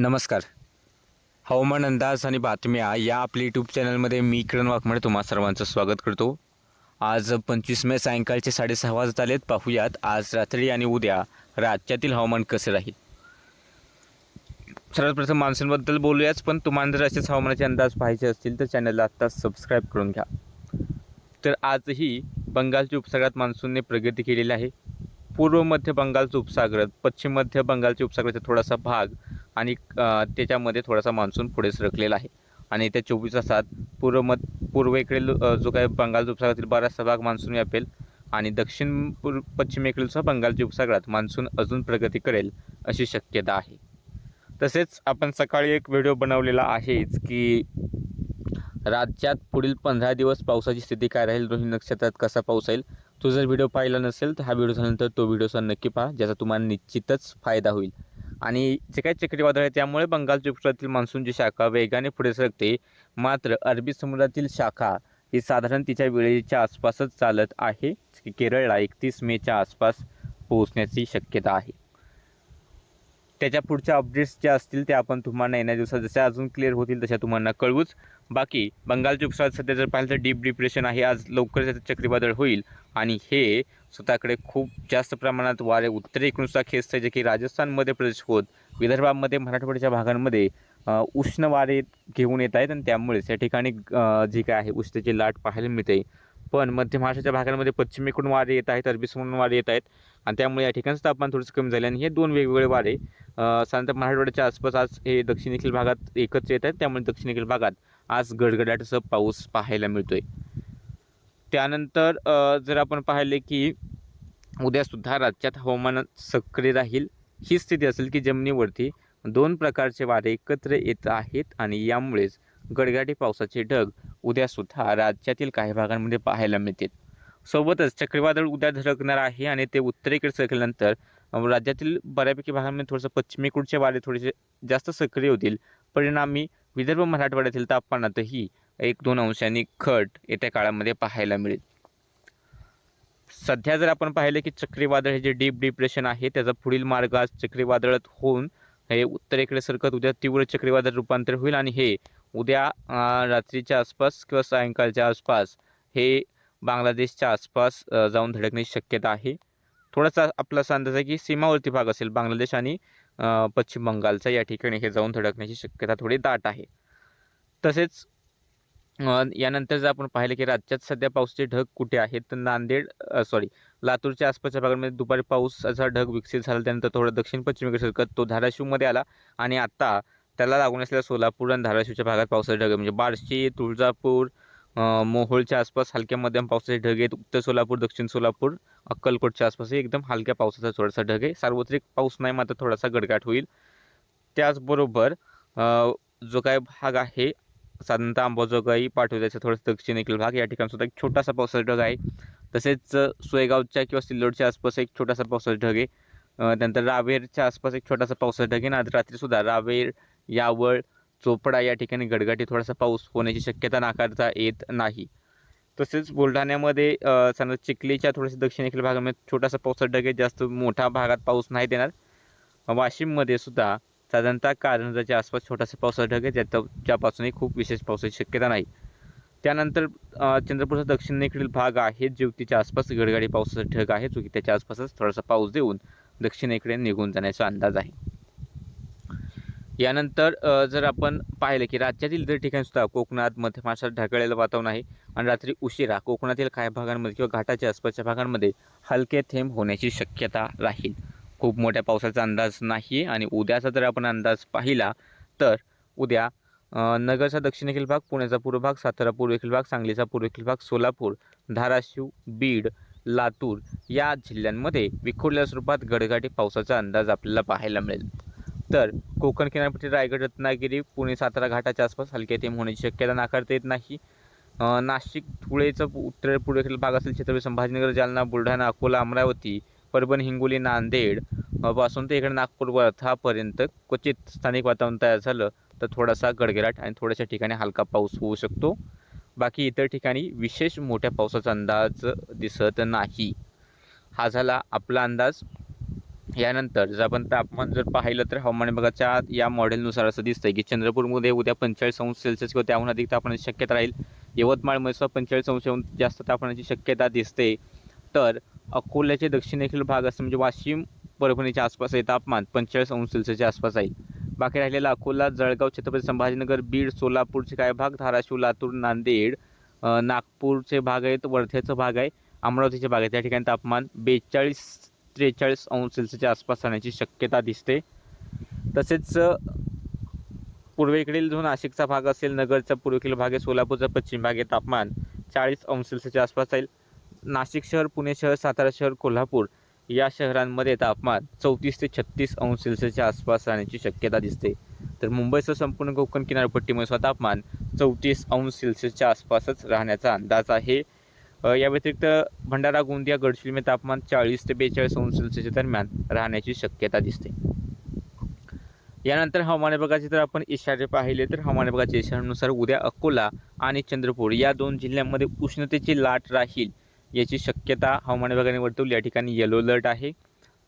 नमस्कार. हवामान अंदाज आणि बातम्या या आपल्या यूट्यूब चॅनलमध्ये मी किरण वाघमारे तुम्हा सर्वांचं स्वागत करतो. आज पंचवीस मे सायंकाळचे साडेसहा वाजत आलेत. पाहूयात आज रात्री आणि उद्या राज्यातील हवामान कसे राहील. सर्वात प्रथम मान्सूनबद्दल बोलूयाच पण तुम्हाला जर असेच हवामानाचे अंदाज पाहायचे असतील तर चॅनलला आत्ताच सबस्क्राईब करून घ्या. तर आजही बंगालच्या उपसागरात मान्सूनने प्रगती केलेली आहे. पूर्व मध्य बंगालचं उपसागर पश्चिम मध्य बंगालच्या उपसागराचा थोडासा भाग आणि त्याच्यामध्ये थोडासा मान्सून पुढे सरकलेला आहे. आणि येत्या चोवीस तासात पूर्व मध पूर्वेकडील जो काही बंगालच्या उपसागरातील बराचसा भाग मान्सून व्यापेल आणि दक्षिण पूर्व पश्चिमेकडीलचा बंगालच्या उपसागरात मान्सून अजून प्रगती करेल अशी शक्यता आहे. तसेच आपण सकाळी एक व्हिडिओ बनवलेला आहेच की राज्यात पुढील पंधरा दिवस पावसाची स्थिती काय राहील रोहिणी नक्षत्रात कसा पाऊस येईल तो जर व्हिडिओ पाहिला नसेल तर हा व्हिडिओ झाल्यानंतर तो व्हिडिओचा नक्की पहा ज्याचा तुम्हाला निश्चितच फायदा होईल. आणि जे काही चक्रीवादळ आहे त्यामुळे बंगालच्या उपसागरातील मान्सूनची शाखा वेगाने पुढे सरकते मात्र अरबी समुद्रातील शाखा ही साधारण तिच्या वेळेच्या आसपासच चालत आहे. की केरळला एकतीस मेच्या आसपास पोहोचण्याची शक्यता आहे. त्याच्या पुढच्या अपडेट्स ज्या असतील त्या आपण तुम्हाला येण्या दिवसात जशा अजून क्लिअर होतील तशा तुम्हाला कळवूच. बाकी बंगालच्या उपसात सध्या जर पाहिलं तर डीप डिप्रेशन आहे. आज लवकर त्याचं चक्रीवादळ होईल. आणि हे स्वतःकडे खूप जास्त प्रमाणात वारे उत्तरेकडूनचा खेचतं जे की राजस्थानमध्ये प्रदेश होत. विदर्भामध्ये मराठवाड्याच्या भागांमध्ये उष्ण वारे घेऊन येत आहेत आणि त्यामुळेच या ठिकाणी जी काय आहे उष्णतेची लाट पाहायला मिळते. पण मध्य महाराष्ट्राच्या भागांमध्ये पश्चिमेकडून वारे येत आहेत अरबी वारे येत आहेत. आणि त्यामुळे या ठिकाणचं तापमान थोडंसं कमी झाले आणि हे दोन वेगवेगळे वारे साधारणतः मराठवाड्याच्या आसपास आज हे दक्षिणेकडील भागात एकच येत आहेत. त्यामुळे दक्षिणेकडील भागात आज गडगडाटसह पाऊस पाहायला मिळतोय. त्यानंतर जर आपण पाहिले की उद्यासुद्धा राज्यात हवामान सक्रिय राहील. ही स्थिती असेल की जमिनीवरती दोन प्रकारचे वारे एकत्र येत आहेत आणि यामुळेच गडगाटी पावसाचे ढग उद्यासुद्धा राज्यातील काही भागांमध्ये पाहायला मिळतील. सोबतच चक्रीवादळ उद्या धडकणार आहे आणि ते उत्तरेकडे सरकल्यानंतर राज्यातील बऱ्यापैकी भागांमध्ये थोडंसं पश्चिमेकडचे वारे थोडेसे जास्त सक्रिय होतील. परिणामी विदर्भ मराठवाड्यातील तापमानातही एक दोन अंशांनी घट येत्या काळामध्ये पाहायला मिळेल. सध्या जर आपण पाहिलं की चक्रीवादळ हे जे डीप डिप्रेशन आहे त्याचा पुढील मार्ग आज चक्रीवादळात होऊन हे उत्तरेकडे सरकत उद्या तीव्र चक्रीवादळ रूपांतर होईल आणि हे उद्या रात्रीच्या आसपास किंवा सायंकाळच्या आसपास हे बांगलादेशच्या आसपास जाऊन धडकण्याची शक्यता आहे. थोडासा आपला असा अंदाज आहे की सीमावर्ती भाग असेल बांगलादेश आणि पश्चिम बंगालचा. या ठिकाणी हे जाऊन धडकण्याची शक्यता थोडी दाट आहे. तसेच यानंतर जर आपण पाहिलं की राज्यात सध्या पावसाचे ढग कुठे आहेत तर नांदेड सॉरी लातूरच्या आसपासच्या भागामध्ये दुपारी पावसाचा ढग विकसित झाला. त्यानंतर थोडा दक्षिण पश्चिमेकडे सरकत तो धाराशिवमध्ये आला आणि आता त्याला लागून असलेल्या सोलापूर आणि धाराशिवच्या भागात पावसाचे ढग म्हणजे बार्शी तुळजापूर मोहोळच्या आसपास हलक्या मध्यम पावसाचे ढग आहेत. उत्तर सोलापूर दक्षिण सोलापूर अक्कलकोटच्या आसपास एकदम हलक्या पावसाचा थोडासा ढग आहे. सार्वत्रिक पाऊस नाही मात्र थोडासा गडगाट होईल. त्याचबरोबर जो काय भाग आहे साधारणतः अंबाजोगाई पाठवल्याचा थोडासा दक्षिणेकडील भाग या ठिकाणी सुद्धा एक छोटासा पावसाचा ढग आहे. तसेच सोयगावच्या किंवा सिल्लोडच्या आसपास एक छोटासा पावसाचा ढग आहे. त्यानंतर रावेरच्या आसपास एक छोटासा पावसाचा ढग आहे. आज रात्रीसुद्धा रावेर यावळ चोपडा या ठिकाणी गडगाटी थोडासा पाऊस होण्याची शक्यता नाकारता येत नाही. तसेच बुलढाण्यामध्ये समजा चिखलीच्या थोड्याशा दक्षिणेकडील भागामध्ये छोटासा पावसाचा ढग जास्त मोठ्या भागात पाऊस नाही देणार. वाशिममध्ये सुद्धा साधारणतः कारंजाच्या आसपास छोटासा पावसाचा ढग आहे ज्याच्या ज्यापासूनही खूप विशेष पावसाची शक्यता नाही. त्यानंतर चंद्रपूरचा दक्षिणेकडील भाग आहे ज्योतीच्या आसपास गडगाडी पावसाचा ढग आहे जो की त्याच्या आसपासच थोडासा पाऊस देऊन दक्षिणेकडे निघून जाण्याचा अंदाज आहे. यानंतर जर आपण पाहिलं की राज्यातील इतर ठिकाणीसुद्धा कोकणात मध्य महाराष्ट्रात ढगाळलेलं वातावरण आहे आणि रात्री उशिरा कोकणातील काही भागांमध्ये किंवा घाटाच्या आसपासच्या भागांमध्ये हलके थेंब होण्याची शक्यता राहील. खूप मोठ्या पावसाचा अंदाज नाही आहे आणि उद्याचा जर आपण अंदाज पाहिला तर उद्या नगरचा दक्षिणेखील भाग पुण्याचा पूर्व भाग सातारा पूर्वेखील भाग सांगलीचा पूर्वेकडील भाग सोलापूर धाराशिव बीड लातूर या जिल्ह्यांमध्ये विखुरलेल्या स्वरूपात गडगाडी पावसाचा अंदाज आपल्याला पाहायला मिळेल. तर कोकण किनारपट्टी रायगड रत्नागिरी पुणे सातारा घाटाच्या आसपास हलके थेंब होण्याची शक्यता नाकारता येत नाही. नाशिक धुळेचं उत्तर पूर्वेकडील भाग असेल छत्रपती संभाजीनगर जालना बुलढाणा अकोला अमरावती परभणी हिंगोली नांदेडपासून ते इकडे नागपूर वर्थापर्यंत क्वचित स्थानिक वातावरण तयार झालं तर थोडासा गडगडाट आणि थोड्याशा ठिकाणी हलका पाऊस होऊ शकतो. बाकी इतर ठिकाणी विशेष मोठ्या पावसाचा अंदाज दिसत नाही. हा झाला आपला अंदाज. यानंतर जर आपण तापमान जर पाहिलं तर हवामान विभागाच्या या मॉडेलनुसार असं दिसतंय की चंद्रपूरमध्ये उद्या पंचेचाळीस अंश सेल्सिअस किंवा त्याहून अधिक तापमानाची शक्यता राहील. यवतमाळमध्ये सुद्धा पंचेचाळीस अंशहून जास्त तापमानाची शक्यता दिसते. तर अकोल्याचे दक्षिणेकडील भाग असं म्हणजे वाशिम परभणीच्या आसपास हे तापमान पंचेचाळीस अंश सेल्सिअसच्या आसपास आहे. बाकी राहिलेला अकोला जळगाव छत्रपती संभाजीनगर बीड सोलापूरचे काय भाग धाराशिव लातूर नांदेड नागपूरचे भाग आहेत वर्ध्याचा भाग आहे अमरावतीचे भाग आहे त्या ठिकाणी तापमान बेचाळीस त्रेचाळीस अंश सेल्सिअसच्या आसपास राहण्याची शक्यता दिसते. तसेच पूर्वेकडील जो नाशिकचा भाग असेल नगरचा पूर्वेकडील भाग आहे सोलापूरचा पश्चिम भाग आहे तापमान चाळीस अंश सेल्सिअसच्या आसपास राहील. नाशिक शहर पुणे शहर सातारा शहर कोल्हापूर या शहरांमध्ये तापमान चौतीस ते छत्तीस अंश सेल्सिअसच्या आसपास राहण्याची शक्यता दिसते. तर मुंबईसह संपूर्ण कोकण किनारपट्टीमध्ये तापमान चौतीस अंश सेल्सिअसच्या आसपासच राहण्याचा अंदाज आहे. या व्यतिरिक्त भंडारा गोंदिया गडचिरोलीमध्ये तापमान चाळीस ते बेचाळीस अंश सेल्सिअसच्या दरम्यान राहण्याची शक्यता दिसते. यानंतर हवामान विभागाचे जर आपण इशारे पाहिले तर हवामान विभागाच्या इशाऱ्यानुसार उद्या अकोला आणि चंद्रपूर या दोन जिल्ह्यांमध्ये उष्णतेची लाट राहील याची शक्यता हवामान विभागाने वर्तवली. या ठिकाणी येलो अलर्ट आहे.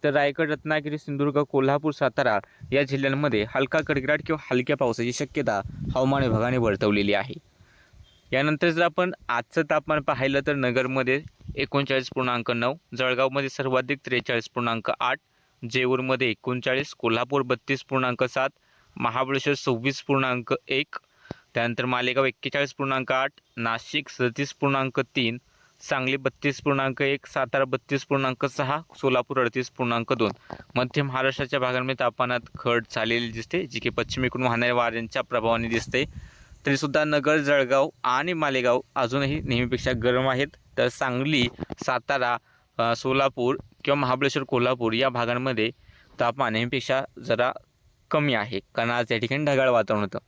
तर रायगड रत्नागिरी सिंधुदुर्ग कोल्हापूर सातारा या जिल्ह्यांमध्ये हलका कडकडाट किंवा हलक्या पावसाची शक्यता हवामान विभागाने वर्तवलेली आहे. यानंतर जर आपण आजचं तापमान पाहिलं तर नगरमध्ये एकोणचाळीस पूर्णांक नऊ जळगावमध्ये सर्वाधिक त्रेचाळीस पूर्णांक आठ जेऊरमध्ये एकोणचाळीस कोल्हापूर बत्तीस पूर्णांक सात महाबळेश्वर सव्वीस पूर्णांक एक त्यानंतर मालेगाव एक्केचाळीस पूर्णांक आठ नाशिक सदतीस पूर्णांक तीन सांगली बत्तीस पूर्णांक एक सातारा बत्तीस पूर्णांक सहा सोलापूर अडतीस पूर्णांक दोन. मध्य महाराष्ट्राच्या भागांमध्ये तापमानात घट झालेली दिसते जी की पश्चिमेकडून वाहणाऱ्या वाऱ्यांच्या प्रभावाने दिसते. तरीसुद्धा नगर जळगाव आणि मालेगाव अजूनही नेहमीपेक्षा गरम आहेत. तर सांगली सातारा सोलापूर किंवा महाबळेश्वर कोल्हापूर या भागांमध्ये तापमान नेहमीपेक्षा जरा कमी आहे. कारण आज या ठिकाणी ढगाळ वातावरण होतं.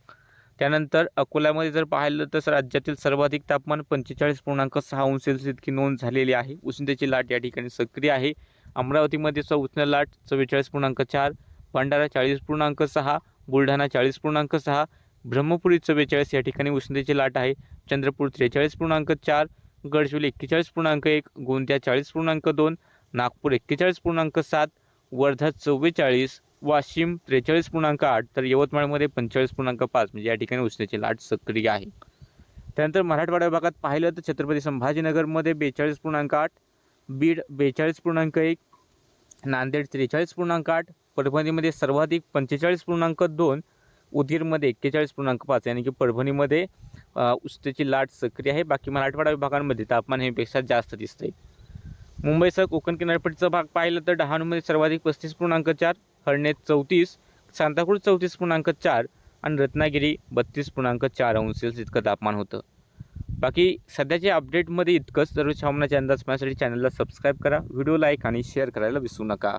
त्यानंतर अकोल्यामध्ये जर पाहिलं तर राज्यातील सर्वाधिक तापमान पंचेचाळीस पूर्णांक सहा अंश सेल्सिअस इतकी नोंद झालेली आहे. उष्णतेची लाट या ठिकाणी सक्रिय आहे. अमरावतीमध्ये उष्ण लाट चव्वेचाळीस पूर्णांक चार भंडारा चाळीस पूर्णांक सहा बुलढाणा चाळीस पूर्णांक सहा ब्रह्मपुरी चव्वेचाळीस या ठिकाणी उष्णतेची लाट आहे. चंद्रपूर त्रेचाळीस पूर्णांक चार गडचिरोली एक्केचाळीस पूर्णांक एक गोंदिया चाळीस पूर्णांक दोन नागपूर एक्केचाळीस पूर्णांक सात वर्धा चव्वेचाळीस वाशिम त्रेचाळीस पूर्णांक आठ तर यवतमाळमध्ये पंचेचाळीस पूर्णांक पाच म्हणजे या ठिकाणी उष्णतेची लाट सक्रिय आहे. त्यानंतर मराठवाडा विभागात पाहिलं तर छत्रपती संभाजीनगरमध्ये बेचाळीस पूर्णांक आठ बीड बेचाळीस पूर्णांक एक नांदेड त्रेचाळीस पूर्णांक आठ परभणीमध्ये सर्वाधिक पंचेचाळीस पूर्णांक दोन उदगीरमध्ये एक्केचाळीस पूर्णांक पाच यानी की परभणीमध्ये उष्णतेची लाट सक्रिय आहे. बाकी मराठवाडा विभागांमध्ये तापमान हेपेक्षा जास्त दिसते मुंबईसह कोकण किनारपट्टीचा भाग पाहिलं तर डहाणूमध्ये सर्वाधिक पस्तीस पूर्णांक चार हळनेत चौतीस सांताक्रूज चौतीस पूर्णांक चार आणि रत्नागिरी बत्तीस पूर्णांक चार अंश सेल्सिअस इतकं तापमान होतं. बाकी सध्याच्या अपडेटमध्ये इतकंच. सर्व हवामानाचे अंदाज पाहण्यासाठी चॅनलला सबस्क्राईब करा व्हिडिओ लाईक आणि शेअर करायला विसरू नका.